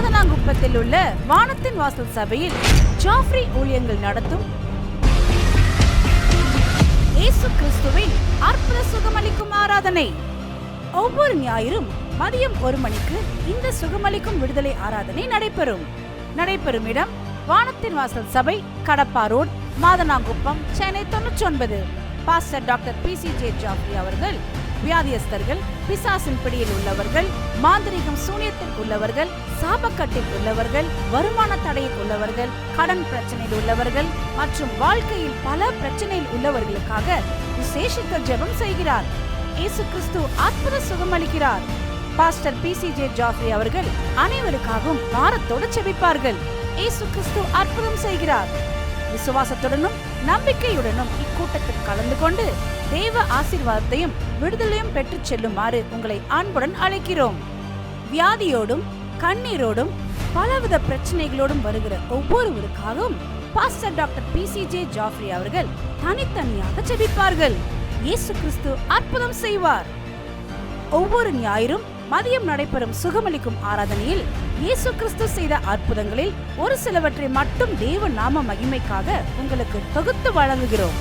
மாதனாங்குப்பத்தில் உள்ள வானத்தின் வாசல் சபையில் ஜாஃப்ரி ஊழியங்கள் நடத்தும். இயேசு கிறிஸ்துவின் அற்புத சுகமளிக்கும் ஆராதனை. ஒவ்வொரு ஞாயிறும் மதியம் ஒரு மணிக்கு இந்த சுகமளிக்கும் விடுதலை ஆராதனை நடைபெறும். நடைபெறும் இடம் வானத்தின் வாசல் சபை கடப்பா ரோட் மாதனாங்குப்பம் சென்னை தொண்ணூற்றி ஒன்பது pastor doctor P C J Jafri அவர்கள் வியாதியஸ்தர்கள் பிசாசின் பிடியில் உள்ளவர்கள் மாந்திரிகம் சூனியத்தில் உள்ளவர்கள் சாபக்கட்டில் உள்ளவர்கள் வருமான தடையில் உள்ளவர்கள் கடன் பிரச்சனையில் உள்ளவர்கள் மற்றும் வாழ்க்கையில் பல பிரச்சனையில் உள்ளவர்களுக்காக விசேஷித்த ஜெபம் செய்கிறார். இயேசு கிறிஸ்து அற்புத சுகமளிக்கிறார் pastor P C J Jafri அவர்கள் அனைவருக்காகவும் வாரத்தோடு செபிப்பார்கள் இயேசு கிறிஸ்து அற்புதம் செய்கிறார். விசுவாசத்துடனும் நம்பிக்கையுடனும் இக்கூட்டத்தில் கலந்து கொண்டு தேவ ஆசீர்வாதத்தையும் விடுதலையும் பெற்றுச் செல்லுமாறு உங்களை அன்புடன் அழைக்கிறோம். வியாதியோடும் கண்ணீரோடும் பலவித பிரச்சனைகளோடும் வருகிற ஒவ்வொருவருக்காகவும் pastor doctor P C J Jafri அவர்கள் தனித்தனியாக ஜெபிப்பார்கள். இயேசு கிறிஸ்து அற்புதம் செய்வார். ஒவ்வொரு ஞாயிறும் மதியம் நடைபெறும் சுகமளிக்கும் ஆராதனையில் இயேசு கிறிஸ்து செய்த அற்புதங்களில் ஒரு சிலவற்றை மட்டும் தேவ நாம மகிமைக்காக உங்களுக்கு தொகுத்து வழங்குகிறோம்.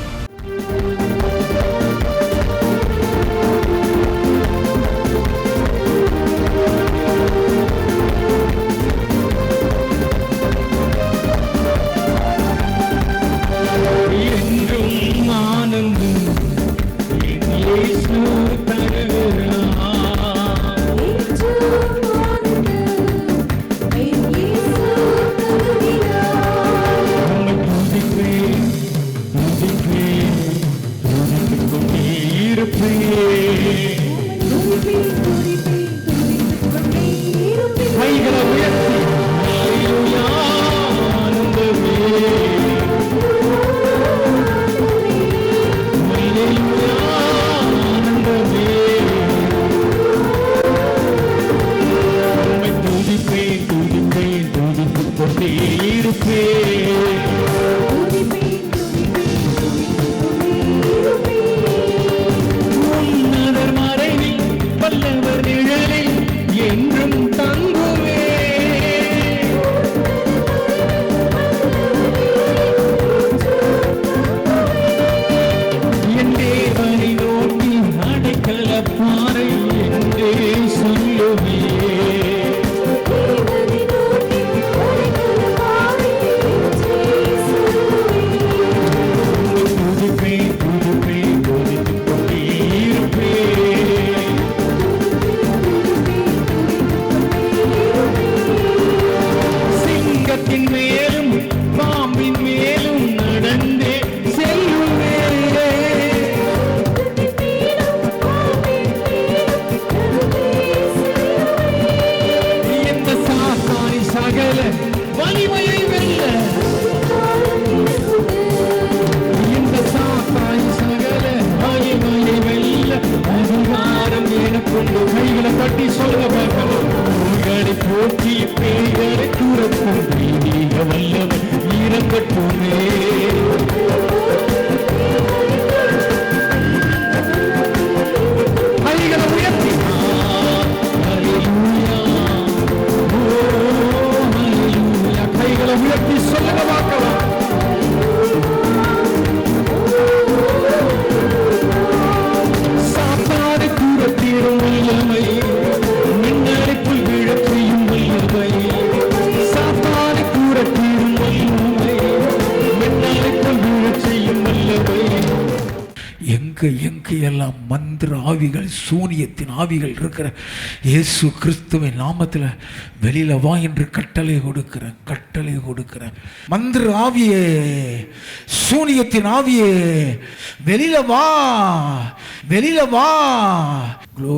Money. Vali. உயர்த்தி சொல்லுங்க பார்க்கலாம் சாப்பாடு கூட தீரும் வல்லமை மின்னடிப்புள் விழச் செய்யும் வல்லமை சாப்பாடு கூட தீரும் வல்லமை மின்னடிப்புள் விழச் செய்யும் வல்லமை எங்க எங்க எல்லாம் மண் மந்திர ஆவிகள் சூனியத்தின் ஆவிகள் இருக்கிற இயேசு கிறிஸ்துவின் நாமத்தில் வெளியில் வா என்று கட்டளை கொடுக்கிறேன் கட்டளை கொடுக்கிறேன். மந்திர ஆவியே சூனியத்தின் ஆவியே வெளியில் வா வெளியில் வா. Glory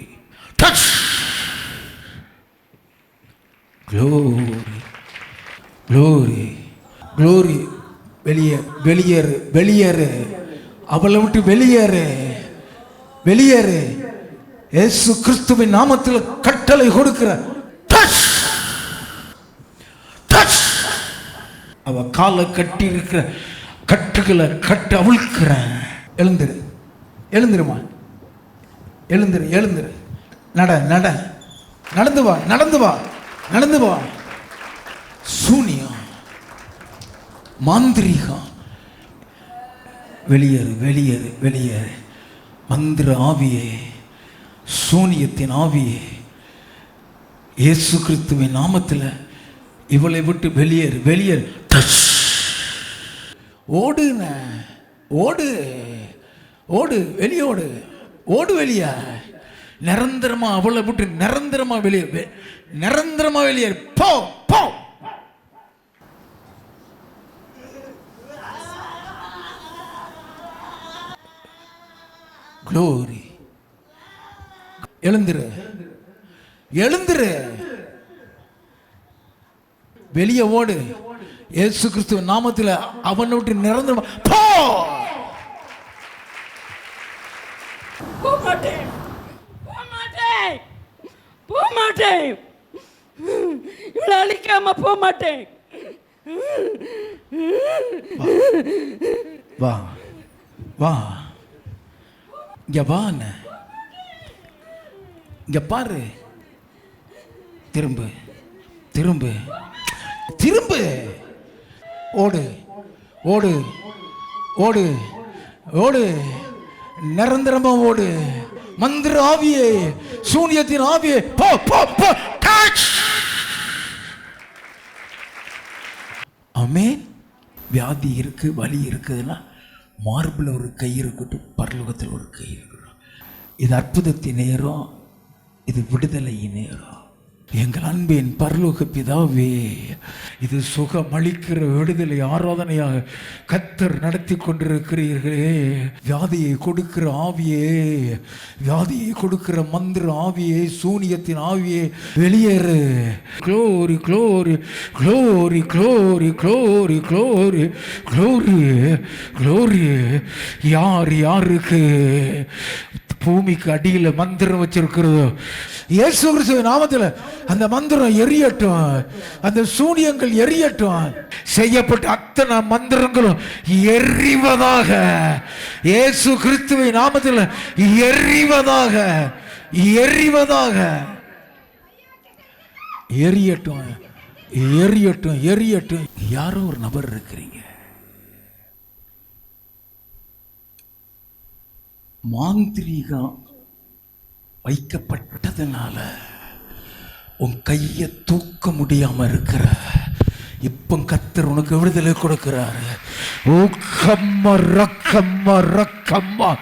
Glory Glory, glory, glory. வெளியே வெளியேறு வெளியேறு. அவளை விட்டு வெளியேறு. வெளியேறு. ஏசு கிறிஸ்துவின் நாமத்தில் கட்டளை கொடுக்கிற அவ காலை கட்டி இருக்கிற கட்டுகளை கட்டு அவிழ்க்கிறேன் எழுந்துரு. எழுந்துருமா? எழுந்துரு எழுந்துரு. நட நட. நடந்து வா நடந்து வா நடந்து வா. சூனியம் மாந்திரிகா. வெளியேறு வெளியேறு வெளியேறு. மந்திர ஆவியே சூனியத்தின் ஆவியே. இயேசு கிறிஸ்துவின் நாமத்தில் இவளை விட்டு வெளியேறு வெளியேறு. ஓடுன ஓடு ஓடு வெளியோடு. ஓடு வெளியே. நிரந்தரமா அவளை விட்டு நிரந்தரமா வெளியே நிரந்தரமாக நிரந்தரமா போ போ. க்ளோரி. எழுந்துரு. எழுந்துரு. வெளியே ஓடு. இயேசு கிறிஸ்துவ நாமத்தில் அவனை விட்டு நிரந்தரமாக போ போக மாட்டேன் போக மாட்டேன் போக மாட்டேன். இவளை அழிக்காம போக மாட்டேன். வா வா இங்க வா இங்க பாரு. திரும்பு திரும்பு திரும்பு. ஓடு ஓடு ஓடு ஓடு. நிரந்தரமாக ஓடு. மந்திர ஆவியே சூனியத்தின் ஆவியே. போ போ போ. Catch! வியாதி இருக்கு வலி இருக்குதுன்னா மார்பில் ஒரு கை இருக்கட்டும் பரலோகத்தில் ஒரு கை இருக்கட்டும். இது அற்புதத்தின் நேரம் இது விடுதலையின் நேரம். எங்கள் அன்பின் பரலோக பிதாவே இது சுகமளிக்கிற விடுதலை ஆராதனையாக கத்தர் நடத்தி கொண்டிருக்கிறீர்களே. வியாதியை கொடுக்கிற ஆவியே வியாதியை கொடுக்கிற மந்திர ஆவியே சூனியத்தின் ஆவியே வெளியேறு. Glory glory glory glory glory glory glory glory யார் யாருக்கு பூமிக்கு அடியில் மந்திரம் வச்சிருக்கிறதோ. இயேசு கிறிஸ்துவ நாமத்தில் அந்த மந்திரம் எரியட்டும். அந்த சூனியங்கள் எரியட்டும். செய்யப்பட்ட அத்தனை மந்திரங்களும் எரிவதாக. இயேசு கிறிஸ்துவை நாமத்தில் எரிவதாக. எரிவதாக. எரியட்டும். எரியட்டும் எரியட்டும். யாரோ ஒரு நபர் இருக்கிறீங்க. மாந்திரீகம் வைக்கப்பட்டதுனால உன் கையை தூக்க முடியாம இருக்கிற இப்போ கத்தர் உனக்கு விடுதலை கொடுக்கிறாரு. ஓ ரக்கம் ரக்கம்மா ரக்கம்மா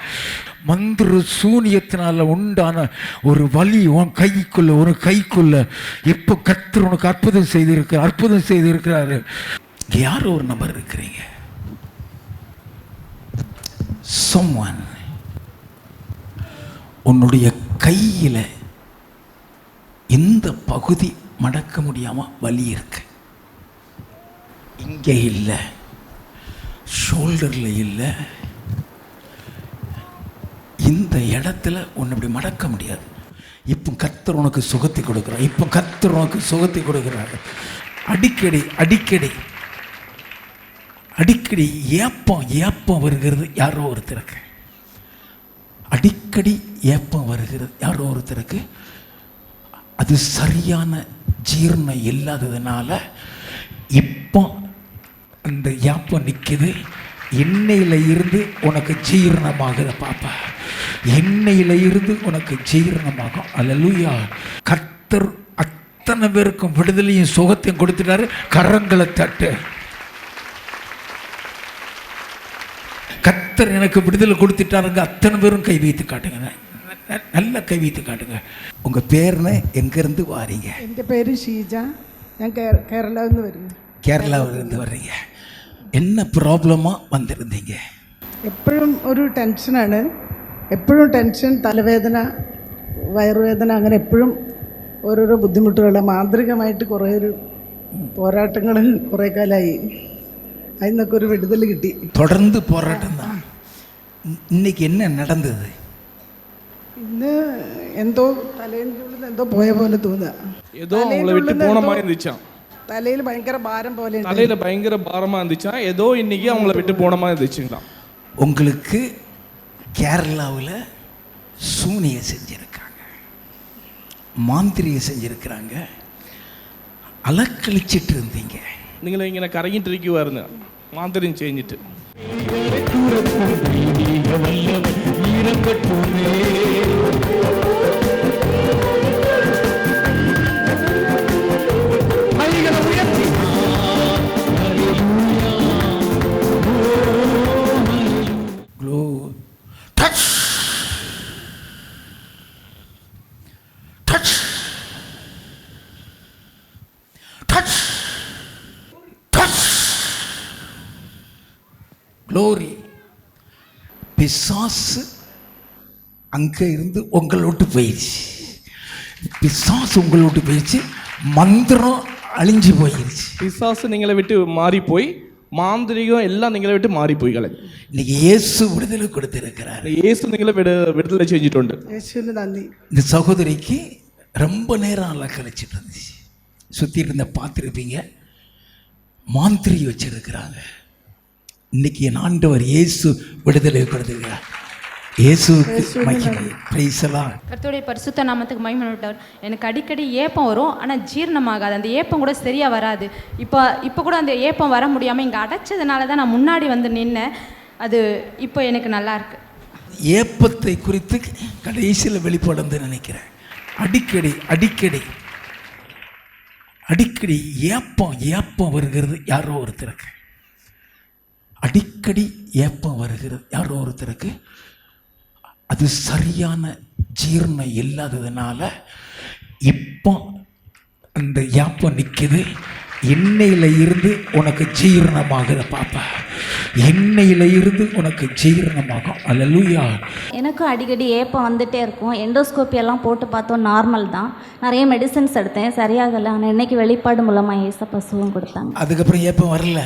மந்திர சூனியத்தினால உண்டான ஒரு வலி உன் கைக்குள்ள ஒரு கைக்குள்ள. இப்போ கத்தர் உனக்கு அற்புதம் செய்திருக்க அற்புதம் செய்திருக்கிறாரு. யார் ஒரு நபர் இருக்கிறீங்க. Someone. உன்னுடைய கையில் இந்த பகுதி மடக்க முடியாமல் வலி இருக்கு? இங்கே இல்லை. ஷோல்டரில் இல்லை. இந்த இடத்துல உன்னை இப்படி மடக்க முடியாது. இப்போ கத்தர் உனக்கு சுகத்தை கொடுக்குறார். இப்போ கத்தர் உனக்கு சுகத்தை கொடுக்குறாரு. அடிக்கடி அடிக்கடி அடிக்கடி ஏப்பம் ஏப்பம் வருகிறது. யாரோ ஒருத்தருக்கு அடிக்கடி ஏப்பம் வருகிறது. யாரோ ஒருத்தருக்கு அது சரியான ஜீரணம் இல்லாததுனால இப்போ அந்த ஏப்பம் நிற்குது எண்ணெயில் இருந்து உனக்கு ஜீரணமாகுது பாப்பா. எண்ணெயில் இருந்து உனக்கு ஜீரணமாகும். அல்லேலூயா. கர்த்தர் அத்தனை பேருக்கும் விடுதலையும் சுகத்தையும் கொடுத்துட்டாரு. கரங்களை தட்டு. கர்த்தர் எனக்கு விடுதலை கொடுத்துட்டாருங்க. அத்தனை பேரும் கை வைத்து காட்டுங்க. நல்ல கை வைத்து காட்டுங்க உங்க பேர்னு எங்கிருந்து வாரீங்க എൻ്റെ പേര് ഷീജ ഞാൻ കേ- കേരളത്തിൽ നിന്ന് വരുന്നു கேரளாவிலிருந்து வர்றீங்க என்ன ப்ராப்ளமா வந்திருந்தீங்க എപ്പോഴും ഒരു ടെൻഷനാണ് എപ്പോഴും ടെൻഷൻ തലവേദന വയറുവേദന അങ്ങനെ എപ്പോഴും ഓരോരോ ബുദ്ധിമുട്ടുകൾ മാന്ത്രികമായിട്ട് കുറേ ഒരു പോരാട്ടങ്ങൾ കുറേ കാലമായി അതിൽ നിന്നൊക്കെ ഒരു വിടുതൽ കിട്ടി தொடர்ந்து போராட்டம் தான் இன்னைக்கு என்ன நடந்தது ഇന്ന് എന്തോ തലേൻ്റെ ഉള്ളിൽ എന്തോ പോയ പോലെ തോന്നുക ஏதோ அவங்கள விட்டு போன மாதிரி இருந்துச்சான் തലയിൽ ഭയങ്കര ഭാരം പോലെ ഉണ്ട് தலையில பயங்கர பாரமா இருந்துச்சான் ஏதோ இன்னைக்கு அவங்கள விட்டு போன மாதிரி இருந்துச்சுங்களாம் உங்களுக்கு கேரளாவில் சூனியை செஞ்சிருக்காங்க மாந்திரியை செஞ்சிருக்கிறாங்க அலக்களிச்சிட்டு இருந்தீங்க നിങ്ങൾ ഇങ്ങനെ കറങ്ങിട്ടിരിക്കുവായിരുന്നു Manthrikam ചെയ്ഞ്ഞിട്ട് glow touch touch touch touch glory பிசாசு அங்கே இருந்து உங்களை விட்டு போயிடுச்சு. பிசாசு உங்களை விட்டு போயிடுச்சு. மந்திரம் அழிஞ்சு போயிடுச்சு. பிசாசு நீங்களை விட்டு மாறி போய் மாந்திரிகம் எல்லாம் நீங்களை விட்டு மாறி போய்களை இன்னைக்கு இயேசு விடுதலை கொடுத்திருக்கிறார். இயேசு நீங்களை விடு விடுதலை செஞ்சுட்டு உண்டு இந்த சகோதரிக்கு ரொம்ப நேரம் நல்லா கழிச்சிட்டு இருந்துச்சு. சுற்றிட்டு இருந்த பார்த்துருப்பீங்க. மாந்திரி வச்சிருக்கிறாங்க. இன்னைக்கு ஆண்டவர் இயேசு விடுதலை கொடுத்துருக்கிறார். கர்த்தருடைய பரிசுத்த நாமத்துக்கு மகிமைப்பட்டவர் எனக்கு அடிக்கடி ஏப்பம் வரும் ஆனால் ஜீரணமாகாது. அந்த ஏப்பம் கூட சரியாக வராது. இப்போ இப்போ கூட அந்த ஏப்பம் வர முடியாமல் இங்கே அடைச்சதுனால தான் நான் முன்னாடி வந்து நின்னேன். அது இப்போ எனக்கு நல்லா இருக்கு. ஏப்பத்தை குறித்து கடைசியில் வெளிப்படுந்து நினைக்கிறேன். அடிக்கடி அடிக்கடி அடிக்கடி ஏப்பம் ஏப்பம் வருகிறது யாரோ ஒருத்தருக்கு. அடிக்கடி ஏப்பம் வருகிறது யாரோ ஒருத்தருக்கு. அது சரியான ஜீரணம் இல்லாததுனால இப்போ அந்த ஏப்பம் நிற்குது எண்ணெயில் இருந்து உனக்கு ஜீரணமாகுத பாப்பா. எண்ணெயில் இருந்து உனக்கு ஜீரணமாகும். அல்லேலூயா எனக்கும் அடிக்கடி ஏப்பம் வந்துட்டே இருக்கும். எண்டோஸ்கோப்பி எல்லாம் போட்டு பார்த்தோம் நார்மல் தான். நிறைய மெடிசன்ஸ் எடுத்தேன். சரியாகலை. ஆனால் இன்னைக்கு வெளிப்பாடு மூலமாக ஏசப்பா சுகம் கொடுத்தாங்க. அதுக்கப்புறம் ஏப்பம் வரல.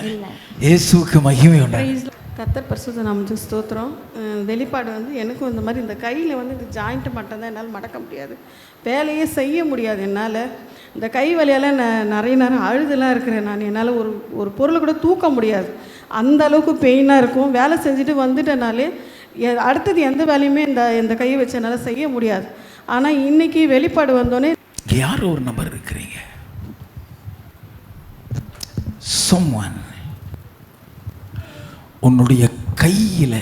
இயேசுவுக்கு மகிமை உண்டாகும் கத்தர் பரிசுத்த நாமத்துக்கு ஸ்தோத்திரம். வெளிப்பாடு வந்து எனக்கும் இந்த மாதிரி இந்த கையில் வந்து இந்த ஜாயிண்ட்டு மட்டும்தான் என்னால் மடக்க முடியாது. வேலையே செய்ய முடியாது என்னால். இந்த கை வழியால் நான் நிறைய நேரம் அழுதுலாம் இருக்கிறேன் நான். என்னால் ஒரு ஒரு பொருளை கூட தூக்க முடியாது. அந்த அளவுக்கு பெயினாக இருக்கும். வேலை செஞ்சுட்டு வந்துட்டனாலே எ- அடுத்தது எந்த வேலையுமே இந்த இந்த கையை வச்சு என்னால் செய்ய முடியாது. ஆனால் இன்னைக்கு வெளிப்பாடு வந்தோடனே யார் ஒரு நபர் இருக்கிறீங்க. Someone. உன்னுடைய கையில்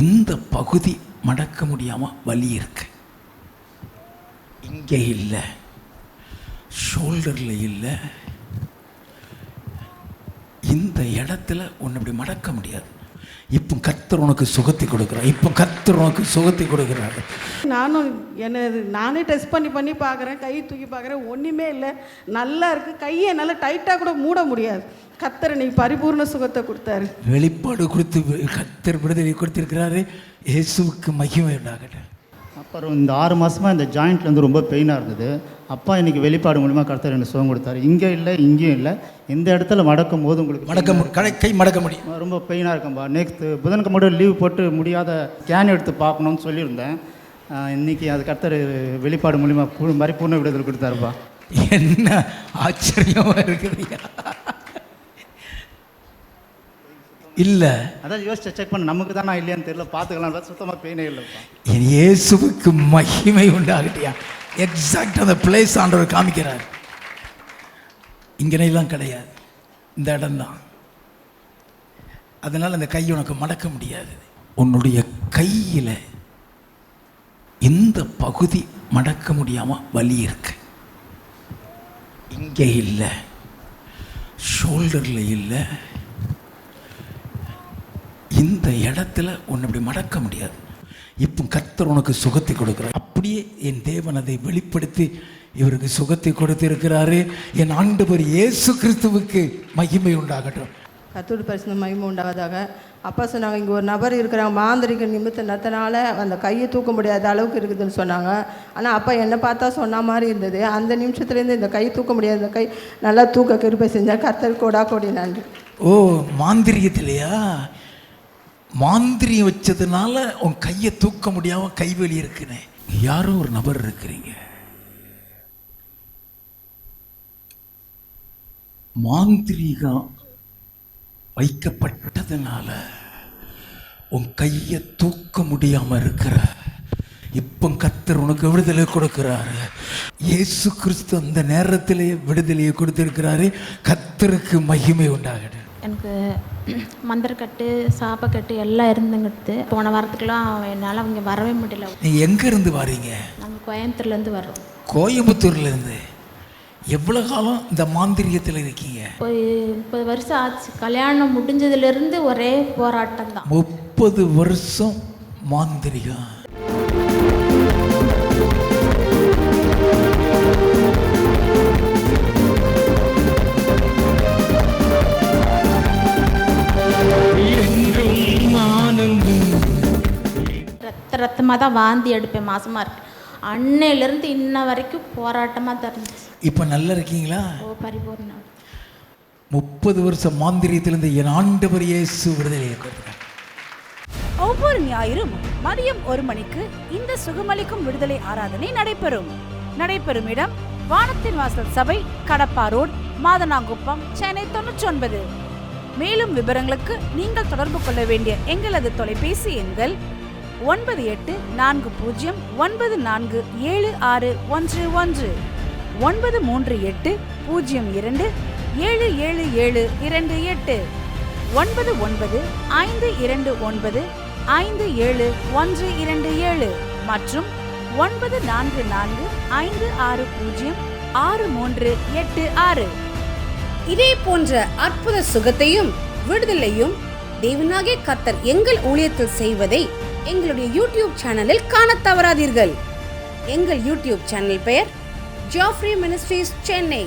இந்த பகுதி மடக்க முடியாமல் வலி இருக்கு? இங்கே இல்லை. ஷோல்டரில் இல்லை. இந்த இடத்துல உன்னை இப்படி மடக்க முடியாது. இப்போ கத்தர் உனக்கு சுகத்தை கொடுக்குறார். இப்போ கத்தர் உனக்கு சுகத்தை கொடுக்குறாரு. நானும் என்ன நானே டெஸ்ட் பண்ணி பண்ணி பார்க்குறேன். கை தூக்கி பார்க்குறேன். ஒன்றுமே இல்லை. நல்லா இருக்குது கையை என்னால் டைட்டாக கூட மூட முடியாது. கத்தர் நீ பரிபூர்ண சுகத்தை கொடுத்தாரு. வெளிப்பாடு கொடுத்து கத்தர் விடுதலை கொடுத்திருக்கிறாரு. இயேசுவுக்கு மகிமை உண்டாகட்டும். அப்புறம் இந்த ஆறு மாதமாக இந்த ஜாயிண்ட்ல வந்து ரொம்ப பெயினாக இருந்தது. அப்பா இன்னைக்கு வெளிப்பாடு மூலிமா கருத்தர் எனக்கு சுகம் கொடுத்தாரு. இங்கே இல்லை இங்கேயும் இல்லை. இந்த இடத்துல மடக்கும் போது உங்களுக்கு மடக்க மு- கடை கை மடக்க முடியும். ரொம்ப பெயினாக இருக்கும்பா நெக்ஸ்ட் புதனுக்கு மட்டும் லீவ் போட்டு முடியாத ஸ்கேன் எடுத்து பார்க்கணும்னு சொல்லியிருந்தேன். இன்னைக்கு அது கர்த்தர் வெளிப்பாடு மூலிமா பூ மறைப்பூர்ண விடுதல் கொடுத்தாருப்பா. என்ன ஆச்சரியமா இருக்குதுயா இல்ல. அதான் யோசிச்சு செக் பண்ண நமக்கு தானா இல்லையான்னு தெரியல பார்த்துக்கலாம். சுத்தமாக பெயினே என் இயேசுவுக்கு மகிமை உண்டாகட்டியா? எக்ஸாக்ட் அந்த பிளேஸ் ஆண்டவர் காமிக்கிறார். இங்கனையெல்லாம் கிடையாது. இந்த இடம்தான். அதனால அந்த கை உனக்கு மடக்க முடியாது. உன்னுடைய கையில் இந்த பகுதி மடக்க முடியாம வலி இருக்கு? இங்கே இல்லை. ஷோல்டரில் இல்லை. இந்த இடத்துல உன்னை இப்படி மடக்க முடியாது. இப்போ கர்த்தர் உனக்கு சுகத்தை கொடுக்குறார். அப்படியே என் தேவன் அதை வெளிப்படுத்தி இவருக்கு சுகத்தை கொடுத்திருக்கிறாரு. என் ஆண்டவர் இயேசு கிறிஸ்துவுக்கு மகிமை உண்டாகட்டும். கத்தோடு பரிசு மகிமை உண்டாவதாக. அப்பா சொன்னாங்க இங்கே ஒரு நபர் இருக்கிறாங்க மாந்திரிக நிமித்தத்தினால அந்த கையை தூக்க முடியாத அளவுக்கு இருக்குதுன்னு சொன்னாங்க. ஆனால் அப்பா என்னை பார்த்தா சொன்ன மாதிரி இருந்தது. அந்த நிமிஷத்துலேருந்து இந்த கை தூக்க முடியாத இந்த கை நல்லா தூக்க கிருப்பை செஞ்சால் கர்த்தர் கோடா கோடி நன்றி. ஓ மாந்திரியத்திலையா மாந்திரியம் வச்சதுனால உன் கையை தூக்க முடியாம கைவெளி இருக்குனே. யாரோ ஒரு நபர் இருக்கிறீங்க. மாந்திரீகம் வைக்கப்பட்டதுனால உன் கையை தூக்க முடியாம இருக்கிற இப்போ கத்தர் உனக்கு விடுதலை கொடுக்கிறாரு. இயேசு கிறிஸ்து அந்த நேரத்திலேயே விடுதலையை கொடுத்துருக்கிறாரு. கத்தருக்கு மகிமை உண்டாகிடு எனக்கு மந்திரக்கட்டு சாப்பக்கட்டு எல்லாம் இருந்துங்கிட்டு போன வாரத்துக்குலாம் என்னால் அவங்க வரவே முடியல. நீ எங்க இருந்து வாரீங்க நாங்கள் கோயம்புத்தூர்லேருந்து வர்றோம். கோயம்புத்தூர்ல இருந்து. எவ்வளவு காலம் இந்த மாந்திரியத்தில் இருக்கீங்க? முப்பது வருஷம் ஆச்சு. கல்யாணம் முடிஞ்சதுலேருந்து ஒரே போராட்டம் தான் முப்பது வருஷம் மாந்திரிகம். ரத்தமாக தான் வாந்தி எடுப்பேன் மாசமாக இருக்கு. அன்னையிலேருந்து இன்ன வரைக்கும் போராட்டமாக தான் இருந்துச்சு. இப்போ நல்லா இருக்கீங்களா? ஓ பரிபூர்ணம். முப்பது வருஷம் மாந்திரியத்திலிருந்து என் ஆண்டவர் இயேசு கொடுத்தார் ஒவ்வொரு ஞாயிறும் மதியம் ஒரு மணிக்கு இந்த சுகமளிக்கும் விடுதலை ஆராதனை நடைபெறும். நடைபெறும் இடம் வானத்தின் வாசல் சபை கடப்பா ரோட் மாதனாங்குப்பம் சென்னை தொண்ணூற்றி ஒன்பது மேலும் விவரங்களுக்கு நீங்கள் தொடர்பு கொள்ள வேண்டிய எங்களது தொலைபேசி எண்கள் ஒன்பது எட்டு நான்கு பூஜ்ஜியம் ஒன்பது நான்கு ஏழு ஆறு ஒன்று ஒன்று. ஒன்பது மூன்று எட்டு பூஜ்ஜியம் இரண்டு ஏழு ஏழு ஏழு இரண்டு எட்டு. ஒன்பது ஒன்பது ஐந்து இரண்டு ஒன்பது ஐந்து ஏழு ஒன்று இரண்டு ஏழு மற்றும் ஒன்பது நான்கு நான்கு ஐந்து ஆறு பூஜ்ஜியம் ஆறு மூன்று எட்டு ஆறு. இதே போன்ற அற்புத சுகத்தையும் விடுதலையும் தேவனாகிய கத்தர் எங்கள் ஊழியத்தில் செய்வதை எங்களுடைய யூடியூப் சேனலில் காண தவறாதீர்கள். எங்கள் யூடியூப் சேனல் பெயர் ஜாஃப்ரி மினிஸ்ட்ரீஸ் சென்னை